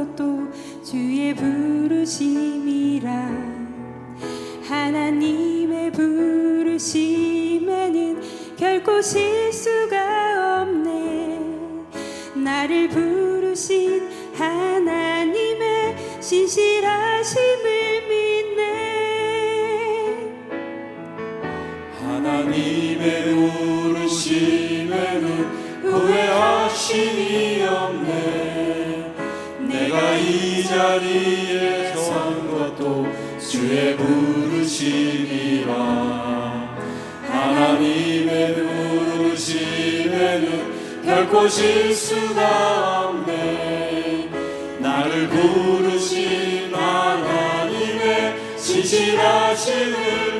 것도 주의 부르심이라. 하나님의 부르심에는 결코 실수가 없네. 나를 부르신 하나님의 신실하심을 믿네. 하나님의 부르심에는 후회하심이 없네 내가 이 자리에 선 것도 주의 부르심이라. 하나님의 부르심에는 결코 실수가 없네. 나를 부르신 하나님의 신실하심을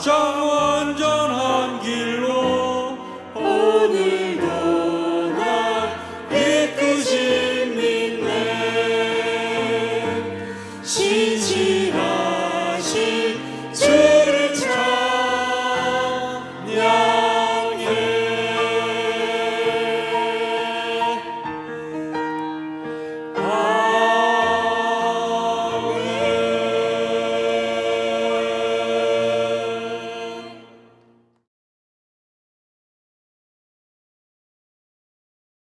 가장 완전한 길로 오늘도 날 이끄신 믿네